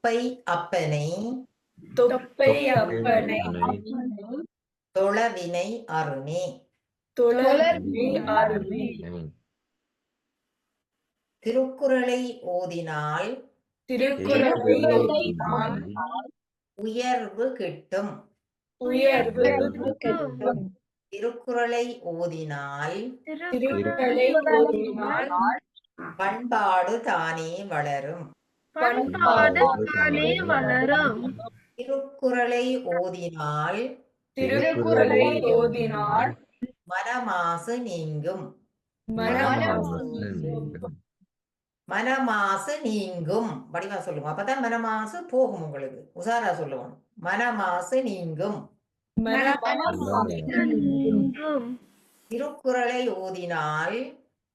தொப்பை அப்பனை. தொப்பை அப்பனை. தொளவினை அருணே. துளர்வி அருமை திருக்குறளை ஓதினால் திருக்குறளை ஓதினால் உயர்வு கிட்டும். உயர்வு கிட்டும். திருக்குறளை ஓதினால் திருக்குறளை ஓதினால் பண்பாடு தானே வளரும். பண்பாடு தானே வளரும். திருக்குறளை ஓதினால் திருக்குறளை ஓதினால் மனமாசு நீங்கும். மனம் மனமாசு நீங்கும். வடிவா சொல்லுங்க. அப்பதான் மனமாசு போகும் உங்களுக்கு. உசாரா சொல்லுவோம். மனமாசு நீங்கும். நீங்கும். திருக்குறளை ஓதினால்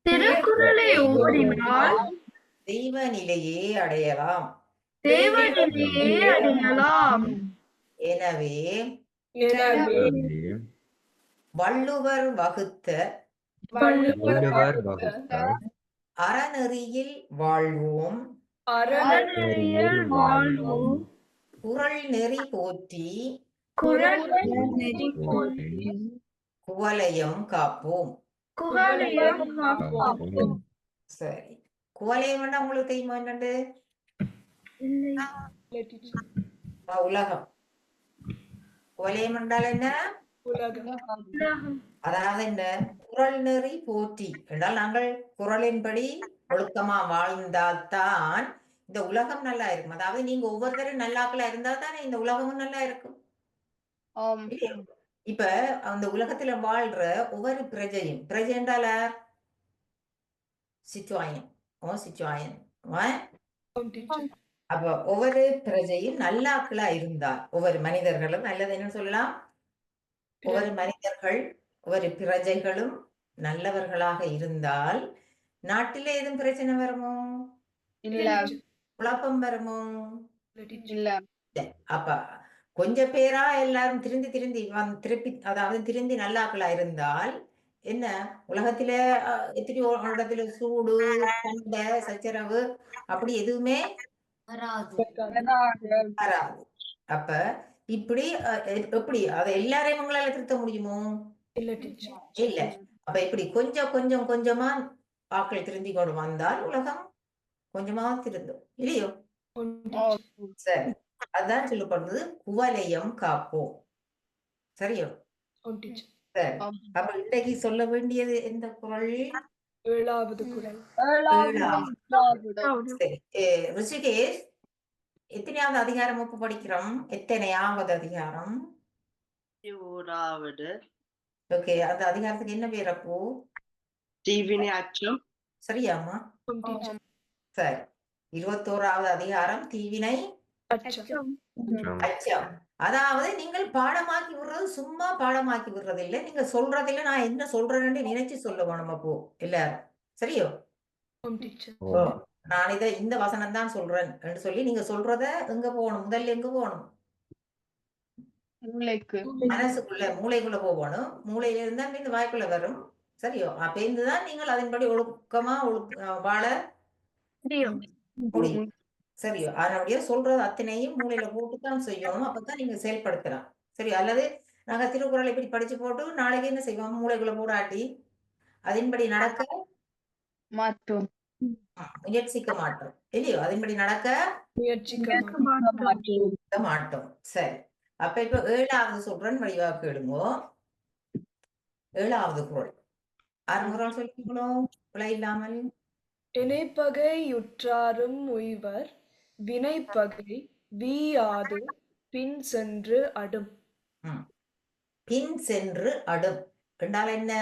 திருக்குறளை ஓதினால் தெய்வ நிலையே அடையலாம். தேவனிலேயே அடையலாம். எனவே எனவே வள்ளுவர் வகுத்த வள்ளுவர் வகுத்த அறநெறியில் வாழ்வோம். அறநெறியில் வாழ்வோம். குறள் நெறி போற்றி குரல் நெறி போற்றி குவலயம் காப்போம். குவலயம் காப்போம். சரி. குவலயம் உங்களுக்கு தெரியுமா என்னண்டு? உலகம். குவலயம் என்றால் என்ன? அதாவது என்ன? குறள் நெறி போற்றி என்றால் நாங்கள் குறளின்படி ஒழுக்கமா வாழ்ந்தால்தான் இந்த உலகம் நல்லா இருக்கும். அதாவது நீங்க ஒவ்வொருத்தரும் நல்லாக்களா இருந்தா தானே இந்த உலகமும் நல்லா இருக்கும். இப்ப அந்த உலகத்துல வாழ்ற ஒவ்வொரு பிரஜையும் பிரஜை என்றால சிச்சுவாயன். ஓ சிச்சுவாயன் அப்ப ஒவ்வொரு பிரஜையும் நல்லாக்களா இருந்தால் ஒவ்வொரு மனிதர்களும் நல்லது என்ன சொல்லலாம்? ஒவ்வொரு மனிதர்கள் ஒவ்வொரு பிரஜைகளும் நல்லவர்களாக இருந்தால் நாட்டிலே எதுவும் பிரச்சனை வருமோ? குழப்பம் வருமோ? இல்ல. அப்ப கொஞ்ச பேரா எல்லாரும் திருந்தி திருந்தி வந் திருப்பி அதாவது திருந்தி நல்லாக்களா இருந்தால் என்ன? உலகத்தில எத்தனையோ இடத்துல சூடு சண்டை சச்சரவு அப்படி எதுவுமே வராது. அப்ப இப்படி எப்படி? அதை எல்லாரையும் உங்களால திருத்த முடியுமோ? இல்ல டீச்சர் இல்ல. அப்ப இப்படி கொஞ்சம் கொஞ்சம் கொஞ்சமா ஆட்கள் திருந்தி கொண்டு வந்தால் உலகம் கொஞ்சமா திருந்தும். இல்லையோ? சரி. அதான் சொல்லப்படுறது குவலயம் காப்போம். சரியோ? சரி அப்ப இன்றைக்கு சொல்ல வேண்டியது எந்த குரல்? ஏழாவது குரல். ரிஷிகேஷ் எத்தனையாவது அதிகாரம் இப்ப படிக்கிறோம். எத்தனையாவது அதிகாரம்? ஓராவது ஓகே அந்த அதிகாரத்துக்கு என்ன பேர் அப்போ? தீவினை அச்சம். சரியாம்மா. சரி. இருபத்தோராவது அதிகாரம் தீவினை அச்சம். அதாவது நீங்கள் பாடமாக்கி விடுறது சும்மா பாடமாக்கி விடுறது இல்ல. நீங்க சொல்றதில்ல நான் என்ன சொல்றேன்னு நினைச்சு சொல்ல வேணும் அப்போ எல்லாரும். சரியோ? நான் இதை இந்த வசனம் தான் சொல்றேன் சொல்லி நீங்க சொல்றத எங்க போகணும் முதல்ல எங்க போகணும்? மனசுக்குள்ள மூளைக்குள்ள போகணும். மூளையில இருந்தா இந்த வாய்க்குள்ள வரும். சரியோ? அப்ப இருந்துதான் நீங்கள் அதன்படி ஒழுக்கமா வாழ முடியும். சரியோ அதனுடைய சொல்றது அத்தனையும் மூளையில போட்டுதான் செய்யணும். அப்பதான் நீங்க செயல்படுத்தலாம். சரி அல்லது நாங்க திருக்குறளை இப்படி படிச்சு போட்டு நாளைக்கு என்ன செய்வோம் மூளைக்குள்ள போடாட்டி அதன்படி நடக்க மாட்டோம் முயற்சிக்க மாட்டோம். இல்லையோ? அதன்படி நடக்க முயற்சிக்க மாட்டோம். சரி. அப்ப இப்ப ஏழாவது சொல்றேன் வடிவா கேளுங்கோ ஏழாவது குறள் ஆறு குறள் சொல்லிங்களோ பிழை இல்லாமல். இணைப்பகையுற்றாரும் உய்வர். வினைப்பகை வீயாது பின் சென்று அடும். பின் சென்று அடும். என்றால் என்ன?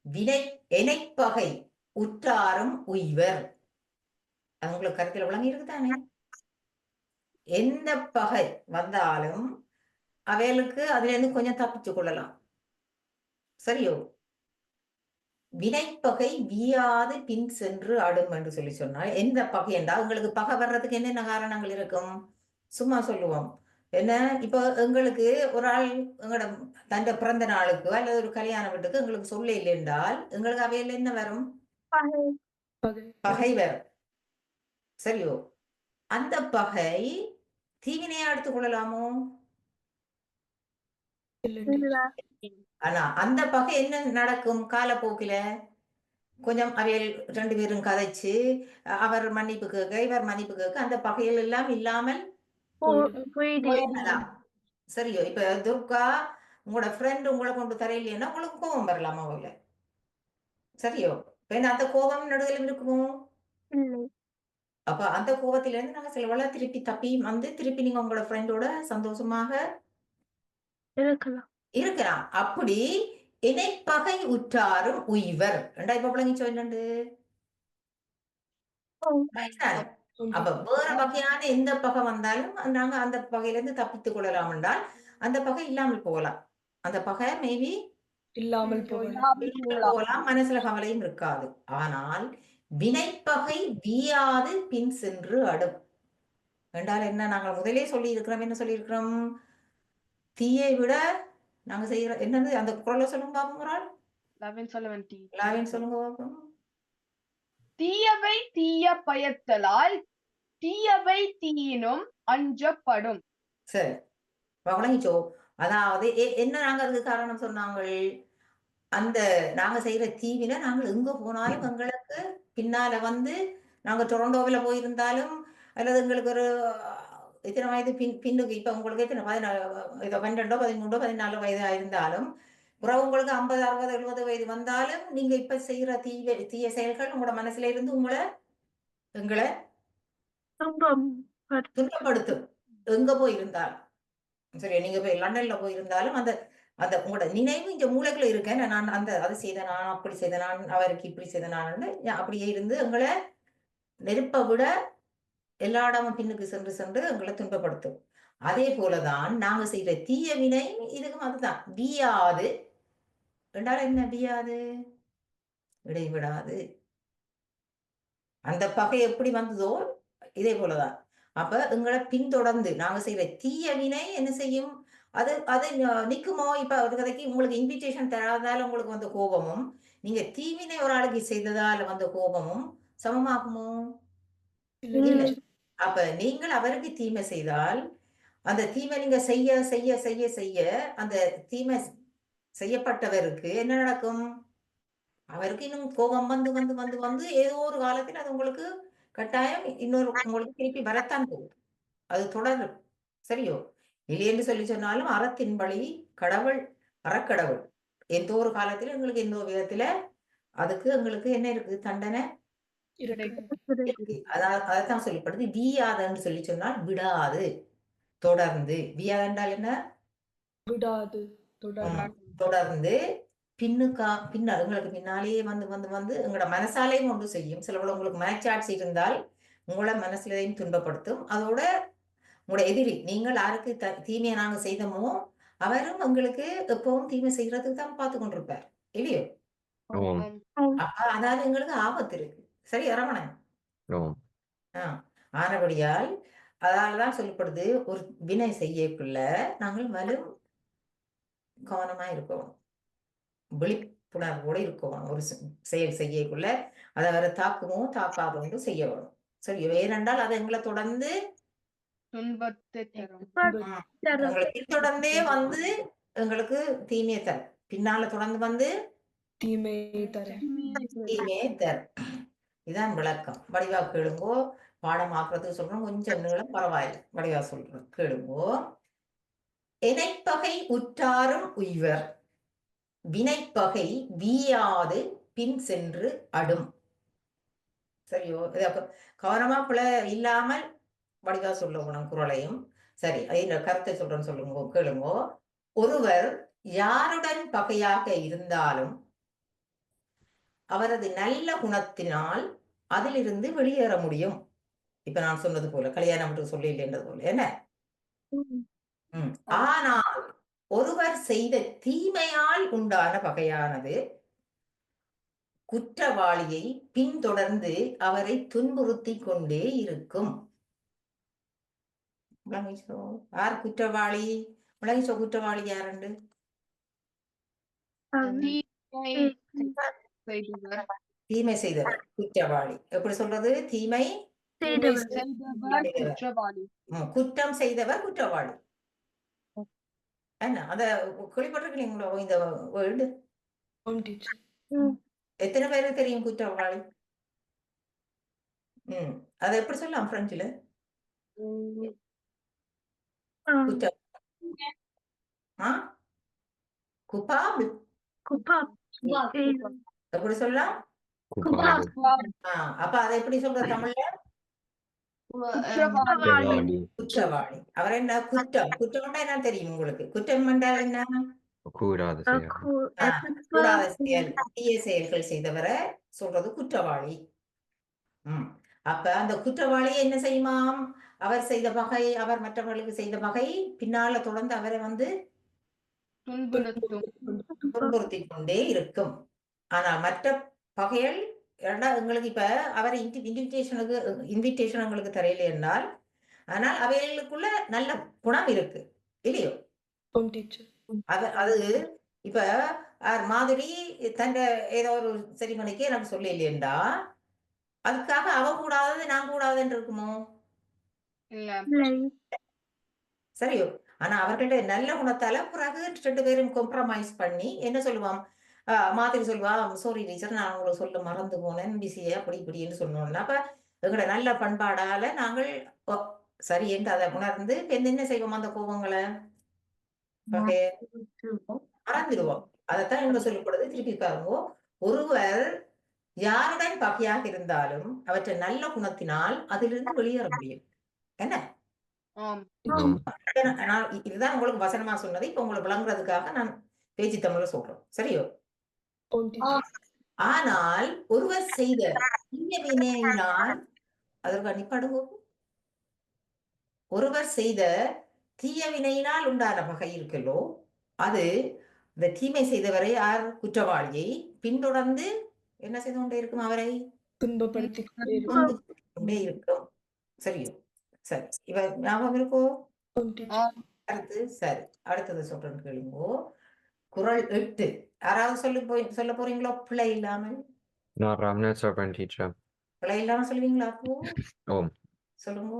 வினை எனைப்பகை உற்றாரும் உய்வர். அது உங்களுக்கு கருத்துல விளங்கி இருக்குதானே? எந்த பகை வந்தாலும் அவைகளுக்கு அதுல இருந்து கொஞ்சம் தப்பிச்சு கொள்ளலாம். சரியோ? வினைப்பகை வீயாது பின் சென்று அடும் என்று சொல்லி சொன்னால் எந்த பகை என்றால் உங்களுக்கு பகை வர்றதுக்கு என்னென்ன காரணங்கள் இருக்கும்? சும்மா சொல்லுவோம். என்ன? இப்போ எங்களுக்கு ஒரு ஆள் எங்களோட தன் பிறந்த நாளுக்கு அல்லது ஒரு கல்யாண வீட்டுக்கு எங்களுக்கு சொல்ல இல்லை என்றால் எங்களுக்கு அவையில் என்ன வரும்? பகை. பகை. வரும். சரியோ? அந்த பகை தீவினையா எடுத்துக் கொள்ளலாமோ? ஆனா அந்த பகை என்ன நடக்கும்? காலப்போக்கில? கொஞ்சம் அவைகள் ரெண்டு பேரும் கதைச்சு அவர் மன்னிப்பு கேட்க இவர் மன்னிப்பு கேட்க அந்த பகைகள் எல்லாம் இல்லாமல் சரியோ. இப்ப துர்கா உங்களோட ஃப்ரெண்ட் உங்களை கொண்டு தரையிலேன்னா உங்களுக்கு கோபம் வரலாமா அவங்கள சரியோ. என்ன அந்த கோபம் நடுவில் இருக்குமோ? அப்ப அந்த கோபத்தில இருந்து நாங்க சில திருப்பி தப்பி வந்து திருப்பி நீங்க உங்களோட ஃப்ரெண்டோட சந்தோஷமாக இருக்கலாம். இருக்கலாம். அப்படி இணைப்பகை உற்றாரும் உய்வர். ரெண்டா இப்ப பிள்ளைங்க சொல்லிட்டு அப்ப வேற வகையான எந்த பகை வந்தாலும் நாங்க அந்த பகையிலிருந்து தப்பித்துக் கொள்ளலாம் என்றால் அந்த பகை இல்லாமல் போகலாம். அந்த பகை மேபி இல்லாமல் போகலாம். மனசுல கவலையும் இருக்காது. ஆனால் வினைப்பகை வீயாது பின் சென்று அடும். என்றால் என்ன? நாங்கள் முதலே சொல்லி இருக்கிறோம் என்ன சொல்லி இருக்கிறோம் தீயை விட நாங்க செய்யற என்னது அந்த குரலை சொல்லுங்க பாப்போம் லெவன் செவன் டி. லாவின் சொல்லுங்க பாப்போம். தீயவை தீய பயத்தலால் தீயவை தீயினும் அஞ்சப்படும். சரி வழங்கிச்சோ அதாவது என்ன நாங்க அதுக்கு காரணம் சொன்னாங்க அந்த நாங்க செய்யற தீவினை நாங்கள் எங்க போனாலும் எங்களுக்கு பின்னால வந்து நாங்க டொரண்டோவில் போயிருந்தாலும் அல்லது எங்களுக்கு ஒரு அஹ், எத்தனை வயது பின் பின்னுக்கு இப்ப உங்களுக்கு எத்தனை பதினாலு இதோ பன்னெண்டோ பதிமூன்றோ பதினாலு வயதா இருந்தாலும் பிறகு உங்களுக்கு ஐம்பது அறுபது எழுபது வயது வந்தாலும் நீங்க இப்ப செய்யற தீய தீய செயல்கள் உங்களோட மனசுல இருந்து உங்களை எங்களை துன்பப்படுத்தும். எங்க போயிருந்தாலும். சரி நீங்க போய் லண்டன்ல போயிருந்தாலும் அந்த அந்த உங்களோட நினைவு இந்த மூளைக்குள்ள இருக்கேன். நான் அந்த அது செய்த நான் அப்படி செய்த நான் அவருக்கு இப்படி செய்த நான் அப்படியே இருந்து எங்களை நெருப்பை விட எல்லா இடமும் பின்னுக்கு சென்று சென்று எங்களை துன்பப்படுத்தும். அதே போலதான் நாங்க செய்யற தீய வினை இதுக்கும் அதுதான். வியாது. ரெண்டாலும் என்ன வியாது? இடைவிடாது அந்த பகை எப்படி வந்ததோ இதே போலதான். அப்ப எங்களை பின்தொடர்ந்து நாங்க செய்யற தீய வினை என்ன செய்யும்? அது அது நிக்குமோ? இப்ப ஒரு கதைக்கு உங்களுக்கு இன்விடேஷன் தராதால உங்களுக்கு வந்த கோபமும் நீங்க தீவினை ஒரு ஆளுக்கு செய்ததால வந்த கோபமும் சமமாகுமோ? இல்லை. அப்ப நீங்கள் அவருக்கு தீமை செய்தால் அந்த தீமை நீங்க செய்ய செய்ய செய்ய செய்ய அந்த தீமை செய்யப்பட்டவருக்கு என்ன நடக்கும்? அவருக்கு இன்னும் கோபம் வந்து வந்து வந்து வந்து ஏதோ ஒரு காலத்தில் அது உங்களுக்கு கட்டாயம் இன்னொரு உங்களுக்கு திருப்பி வரத்தான் போகும் அது தொடரும். சரியோ? இல்லையென்று சொல்லி சொன்னாலும் அறத்தின் வழி கடவுள் அறக்கடவுள். எந்த ஒரு காலத்திலும் எங்களுக்கு எந்த ஒரு விதத்துல அதுக்கு எங்களுக்கு என்ன இருக்கு தண்டனை? அதான் அதைத்தான் சொல்லப்படுது. வீயாதன்னு சொல்லி சொன்னால் விடாது தொடர்ந்து. வியாது என்றால் என்ன? விடாது தொடர் தொடர்ந்து. பின்னுக்கா பின்ன உங்களுக்கு பின்னாலேயே வந்து வந்து வந்து உங்களோட மனசாலையும் ஒன்று செய்யும். சில வேளை உங்களுக்கு மனச்சாட்சி இருந்தால் உங்களோட மனசுலையும் துன்பப்படுத்தும். அதோட உங்களோட எதிரி நீங்கள் யாருக்கு த தீமையை நாங்க செய்தோமோ அவரும் உங்களுக்கு எப்பவும் தீமை செய்யறதுக்கு தான் பார்த்து கொண்டிருப்பார் இல்லையோ அதாவது எங்களுக்கு ஆபத்து இருக்கு. சரி அரவணன் ஆனபடியால் அதாலதான் சொல்லப்படுது ஒரு வினை செய்யக்குள்ள நாங்கள் வலும் கவனமா இருக்கணும். விழிப்புணர்வோடு இருக்கணும். ஒரு செயல் செய்யக்குள்ள அதை வேற தாக்குமோ தாக்காதோ செய்ய வேணும். சரி ஏனென்றால் அது எங்களை தொடர்ந்து பின்தொடர்ந்தே வந்து எங்களுக்கு தீமையை தரும். பின்னால தொடர்ந்து வந்து தீமை தர தீமையை தரும். இதான் விளக்கம். வடிவா கேளுங்கோ. பாடம் ஆக்குறதுக்கு சொல்றோம். கொஞ்சம் நீளம் பரவாயில்லை. வடிவா சொல்றோம் கேளுங்கோ. இணைப்பகை உற்றாரும் உய்வர். வினைப்பகை வீயாது பின் சென்று அடும். சரியோ கவனமா பிழை இல்லாமல் வடிவா சொல்லணும் குரலையும் சரி கருத்தை சொல்றேன்னு சொல்லுங்க கேளுங்கோ. ஒருவர் யாருடன் பகையாக இருந்தாலும் அவரது நல்ல குணத்தினால் அதிலிருந்து வெளியேற முடியும். இப்ப நான் சொன்னது போல கல்யாணம் மட்டும் சொல்லி இல்லைன்றது போல என்ன. ஆனால் ஒருவர் செய்த தீமையால் உண்டான பகையானது குற்றவாளியை பின்தொடர்ந்து அவரை துன்புறுத்தி கொண்டே இருக்கும். யார் குற்றவாளி? விளங்கிச்சோ குற்றவாளி யாருண்டு தீமை செய்தவர். தீமை செய்தவர் குற்றவாளி. எப்படி சொல்றது? தீமை குற்றம் செய்தவர் குற்றவாளி. என்ன? அத கேள்விப்பட்டிருக்கீங்களோ இந்த வேர்டு எத்தனை பேருக்கு தெரியும் குற்றவாளி? ம் அதை எப்படி சொல்லலாம் பிரெஞ்சுல குற்றம் ஆ? குப்பாபிள் குப்பா எப்படி சொல்லலாம்? அப்ப அதை எப்படி சொல்ற தமிழ்ல? குற்றவாளி. அவர் என்ன? குற்றம். குற்றம்னா என்ன தெரியும் உங்களுக்கு? குற்றம் என்றால் என்ன? கூடாது செயல். தீய செயல்கள் செய்தவரை சொல்றது குற்றவாளி. ம். அப்ப அந்த குற்றவாளி என்ன செய்யுமாம்? அவர் செய்த பகை அவர் மற்றவர்களுக்கு செய்த பகை பின்னால தொடர்ந்து அவரை வந்து துன்புறுத்தி கொண்டே இருக்கும். ஆனால் மற்ற பகைகள் ஏன்னா எங்களுக்கு இப்ப அவர் இன்விடேஷனுக்கு இன்விடேஷன் எங்களுக்கு தரையில என்றால் ஆனால் அவைகளுக்குள்ள நல்ல குணம் இருக்கு இல்லையோ? டீச்சர். அது அது இப்ப மாதிரி தன் ஏதோ ஒரு செரிமனிக்கு எனக்கு சொல்ல இல்லையண்டா அதுக்காக அவ கூடாதது நான் கூடாதுன்னு இருக்குமோ? இல்ல. சரியோ? ஆனா அவர்கள்ட்ட நல்ல குணத்தால பிறகு ரெண்டு பேரும் compromise பண்ணி என்ன சொல்லுவான் மாதிரி சொல்லுவா சாரி டீச்சர் நான் உங்களுக்கு சொல்ல மறந்து போனேன் பிஸியே அப்படி இப்படின்னு சொன்னோம்னா அப்ப எங்களோட நல்ல பண்பாடால நாங்கள் சரி என்று அதை உணர்ந்து என்ன என்ன செய்வோம் அந்த கோபங்களை? மறந்துடுவோம். அதைத்தான் இங்க சொல்லப்படுது. திருப்பி பாருங்க. ஒருவர் யாருடன் பகையாக இருந்தாலும் அவற்றை நல்ல குணத்தினால் அதிலிருந்து வெளியேற முடியும். என்ன? இதுதான் உங்களுக்கு வசனமா சொன்னது. இப்ப உங்களுக்கு விளங்குறதுக்காக நான் பேச்சு தமிழ்ல சொல்றேன் சரியோ? ஆனால் ஒருவர் செய்த தீய வினையினால் அதற்கு அடிப்படுவோம் ஒருவர் செய்த தீய வினையினால் உண்டான பகை இருக்கல்லோ அது இந்த தீமை செய்தவரை யார் குற்றவாளியை பின்தொடர்ந்து என்ன செய்து கொண்டே இருக்கும் அவரை? துன்பப்படுத்தி கொண்டே இருக்கும். சரியோ சரி இவ ஞாபகம் இருக்கோ? அடுத்து சரி. அடுத்தது சொல்றேன்னு கேளுங்கோ. குறள் எட்டு. யாராவது சொல்லி போய் சொல்ல போறீங்களோ? பிழை இல்லாமல். நான் ராம்நாத் சொல்றேன் டீச்சர் பிழை இல்லாம சொல்லுவீங்களா அப்போ? ஓம் சொல்லுங்க.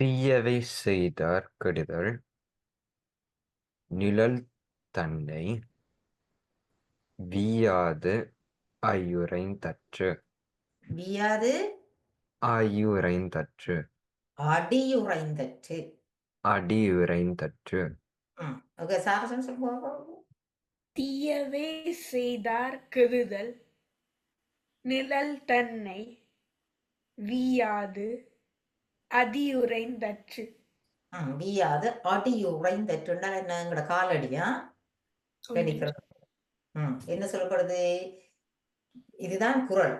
தீயவை செய்தார் கெடுதல். நிழல் தன்னை வீயாது ஐயுறைந்தற்று வியாது? ஆயுரைந்தற்று அடியுறைந்தற்று அடியுரைந்தற்று ம். ஓகே சாரசன் சொல்லுங்க. தீயவே செய்தார் கெடுதல் நிழல் தன்னை வீயாது அதியுறைந்தற்று ம் வியாது அடியுறைந்தற்றுன்னா என்ன? எங்கட காலடியா? ஆம் கணிக்கிறது. ம் என்ன சொல்லப்படுது? இதுதான் குறள்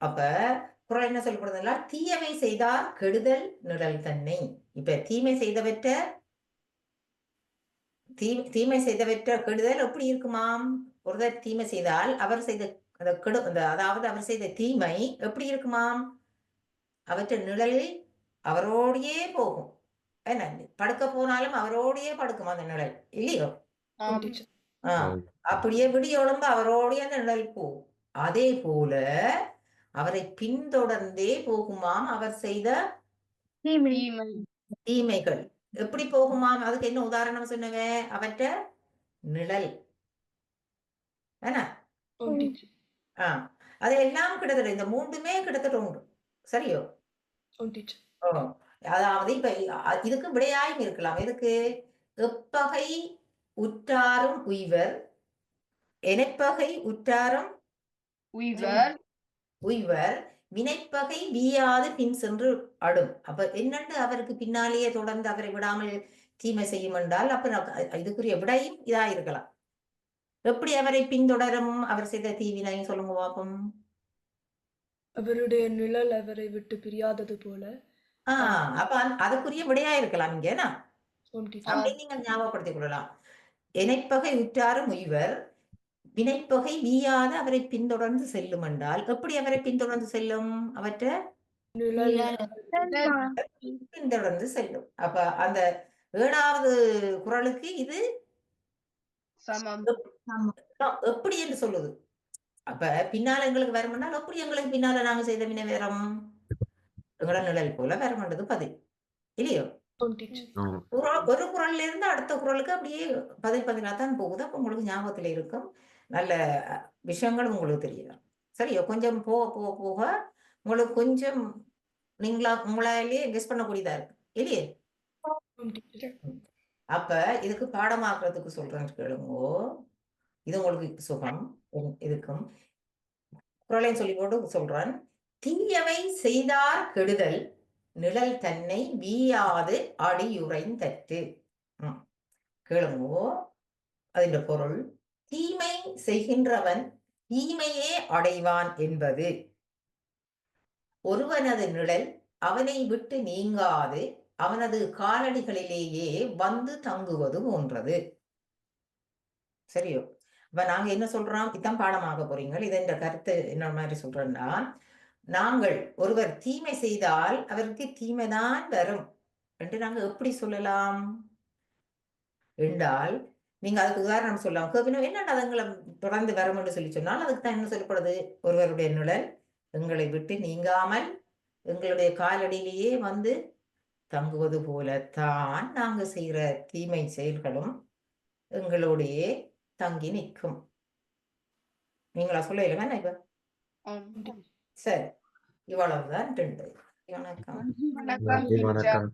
அப்ப குறள் என்ன சொல்லப்படுதுன்னா தீயவை செய்தார் கெடுதல் நிழல் தன்னை. இப்ப தீமை செய்தவற்ற தீ தீமை செய்தவற்ற கெடுதல் எப்படி இருக்குமாம்? ஒருவர் தீமை செய்தால் அவர் செய்த அந்த கெடு அந்த அதாவது அவர் செய்த தீமை எப்படி இருக்குமாம்? அவற்ற நிழலில் அவரோடையே போகும். என்ன? படுக்க போனாலும் அவரோடையே படுக்கும் அந்த நிழல் இல்லையோ? ஆம். ஆம் டீச்சர் ஆ Um, அப்படியே விடியொழும்பு அவரோடைய அந்த நிழல் போகும். அதே போல அவரை பின்தொடர்ந்தே போகுமாம் அவர் செய்த தீமை. தீமை. தீமைகள். எப்படி போகுமாம் அதுக்கு என்ன உதாரணம் சொன்னவன் அவற்ற நிழல். என்ன ஆம் டீச்சர் ஆ. அது எல்லாம் கிட்டத்தட்ட இந்த மூன்றுமே கிட்டத்தட்ட உண்டு. சரியோ? அதாவது இப்ப இதுக்கு விடையாயும் இருக்கலாம். எதுக்கு? எப்பகை உற்றாரும் உய்வர். எனப்பகை உற்றாரும் உய்வர். உய்வர். வினைப்பகை வீயாது பின் சென்று அடும். அப்ப என்னண்டு அவருக்கு பின்னாலேயே தொடர்ந்து அவரை விடாமல் தீமை செய்யும் என்றால் அப்ப இதுக்குரிய விடையும் இதா இருக்கலாம். எப்படி அவரை பின்தொடரும்? அவர் செய்த தீவினை சொல்லுங்க பாப்போம் அவருடைய நிழல் அவரை விட்டு பிரியாதது போல. ஆஹ் அப்ப அதுக்குரிய விடையா இருக்கலாம் டீச்சர் அப்படி நீங்கள் ஞாபகப்படுத்திக் கொள்ளலாம். இணைப்பகை உற்றாரும் உய்வர் வினைப்பகை வீயாது அவரை பின்தொடர்ந்து செல்லும் என்றால் எப்படி அவரை பின்தொடர்ந்து செல்லும்? அவற்றை பின்தொடர்ந்து செல்லும். அப்ப அந்த ஏழாவது குறளுக்கு இது சமம். எப்படி என்று சொல்லுது? அப்ப பின்னால எங்களுக்கு வரும்னா எப்படி எங்களுக்கு பின்னால நாங்க செய்த வினை வேறம் எங்களோட நிழல் போல வரும்ன்றது பதில். இல்லையோ? ஒரு குரல்ல இருந்து அடுத்த குரலுக்கு அப்படியே பதில் பதிலா தான் போகுது. அப்ப உங்களுக்கு ஞாபகத்துல இருக்கும். நல்ல விஷயங்களும் விஷயங்கள் உங்களுக்கு தெரியும். சரியா? கொஞ்சம் போக போக போக உங்களுக்கு கொஞ்சம் நீங்களா உங்களாலேயே கெஸ் பண்ணக்கூடியதா இருக்கு. இல்லையே? அப்ப இதுக்கு பாடமாக்குறதுக்கு சொல்றேன் கேளுங்கோ. இது உங்களுக்கு சுகம். இதுக்கும் குரலையும் சொல்லி போட்டு சொல்றேன். தீயவை செய்தார் கெடுதல் நிழல் தன்னை வீயாது அடியுரைந்தற்று கேளுங்கோ. அதின் பொருள். தீமை செய்கின்றவன் தீமையே அடைவான் என்பது. ஒருவனது நிழல் அவனை விட்டு நீங்காது அவனது காலடிகளிலேயே வந்து தங்குவது போன்றது. சரியோ? இப்ப நாங்க என்ன சொல்றோம்? இதான் பாடமாக போறீங்க. இது என்ற கருத்து என்ன மாதிரி சொல்றேன்னா நாங்கள் ஒருவர் தீமை செய்தால் அவருக்கு தீமைதான் வரும். என்று நாங்க எப்படி சொல்லலாம்? என்றால் நீங்க அதுக்கு உதாரணம் சொல்லலாம். கேப்பினா என்னடா அதுங்களை தொடர்ந்து வரும் என்று சொல்லி சொன்னால் அதுக்கு தான் என்ன சொல்லப்படுது? ஒருவருடைய நிழல் எங்களை விட்டு நீங்காமல் எங்களுடைய காலடியிலேயே வந்து தங்குவது போலத்தான் நாங்க செய்கிற தீமை செயல்களும் எங்களுடைய தங்கி நிற்கும். நீங்களா சொல்ல இல்லைங்க இப்ப. சரி. இவ்வளவுதான். ரெண்டு. வணக்கம். வணக்கம்